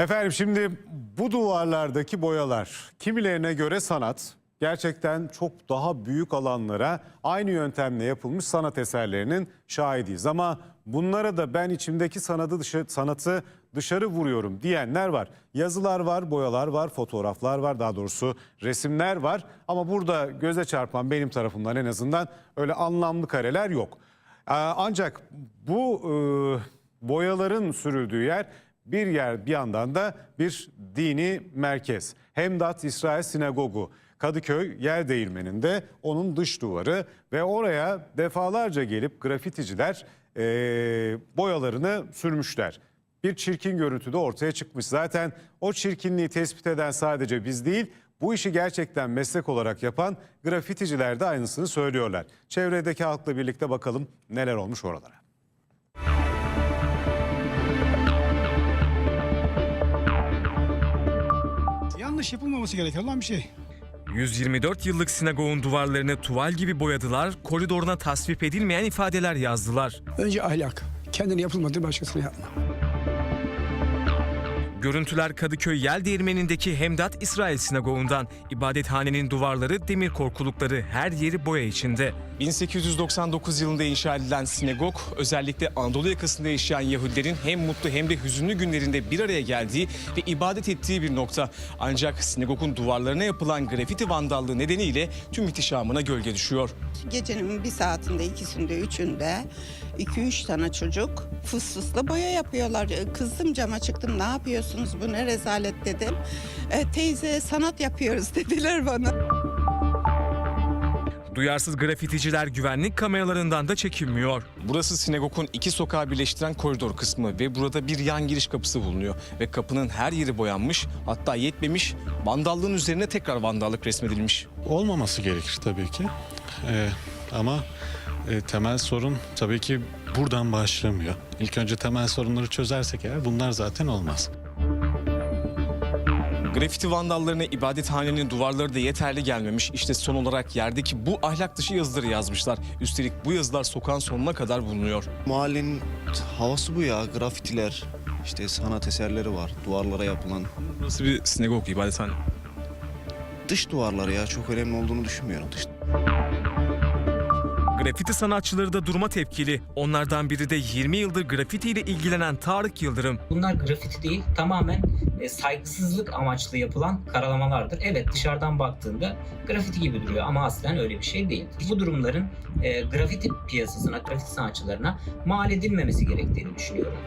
Efendim şimdi bu duvarlardaki boyalar kimilerine göre sanat gerçekten çok daha büyük alanlara aynı yöntemle yapılmış sanat eserlerinin şahidiyiz. Ama bunlara da ben içimdeki sanatı, dışı, sanatı dışarı vuruyorum diyenler var. Yazılar var, boyalar var, fotoğraflar var daha doğrusu resimler var. Ama burada göze çarpan benim tarafımdan en azından öyle anlamlı kareler yok. Ancak bu e, boyaların sürüldüğü yer bir yer bir yandan da bir dini merkez. Hemdat İsrail Sinagogu. Kadıköy yer değirmeninde onun dış duvarı ve oraya defalarca gelip grafiticiler e, boyalarını sürmüşler. Bir çirkin görüntü de ortaya çıkmış. Zaten o çirkinliği tespit eden sadece biz değil, bu işi gerçekten meslek olarak yapan grafiticiler de aynısını söylüyorlar. Çevredeki halkla birlikte bakalım neler olmuş oralara. Yanlış yapılmaması gereken olan bir şey. 124 yıllık sinagogun duvarlarını tuval gibi boyadılar, koridoruna tasvip edilmeyen ifadeler yazdılar. Önce ahlak. Kendine yapılmadı başkasına yapma. Görüntüler Kadıköy Yel Değirmeni'ndeki Hemdat İsrail Sinagogu'ndan. İbadethanenin duvarları, demir korkulukları her yeri boya içinde. 1899 yılında inşa edilen sinagog özellikle Anadolu yakasında yaşayan Yahudilerin hem mutlu hem de hüzünlü günlerinde bir araya geldiği ve ibadet ettiği bir nokta. Ancak sinagogun duvarlarına yapılan grafiti vandallığı nedeniyle tüm ihtişamına gölge düşüyor. Gecenin bir saatinde, ikisinde, üçünde iki üç tane çocuk fıs fısla boya yapıyorlar. E, Kızdım cama çıktım ne yapıyorsunuz bu ne rezalet dedim. E, teyze sanat yapıyoruz dediler bana. Duyarsız grafiticiler güvenlik kameralarından da çekinmiyor. Burası sinagogun iki sokağı birleştiren koridor kısmı ve burada bir yan giriş kapısı bulunuyor. Ve kapının her yeri boyanmış hatta yetmemiş vandallığın üzerine tekrar vandallık resmedilmiş. olmaması gerekir tabii ki. Ee, ama e, temel sorun tabii ki buradan başlamıyor. İlk önce temel sorunları çözersek eğer bunlar zaten olmaz. Grafiti vandallarına ibadethanenin duvarları da yeterli gelmemiş. İşte son olarak yerdeki bu ahlak dışı yazıları yazmışlar. Üstelik bu yazılar sokağın sonuna kadar bulunuyor. Mahallenin havası bu ya. Grafitiler, işte sanat eserleri var. Duvarlara yapılan. Burası bir sinagog ibadethane. Dış duvarları ya çok önemli olduğunu düşünmüyorum. Dış Grafiti sanatçıları da duruma tepkili. Onlardan biri de 20 yıldır grafiti ile ilgilenen Tarık Yıldırım. Bunlar grafiti değil, tamamen e, saygısızlık amaçlı yapılan karalamalardır. Evet dışarıdan baktığında grafiti gibi duruyor ama aslen öyle bir şey değil. Bu durumların e, grafiti piyasasına, grafiti sanatçılarına mal edilmemesi gerektiğini düşünüyorum.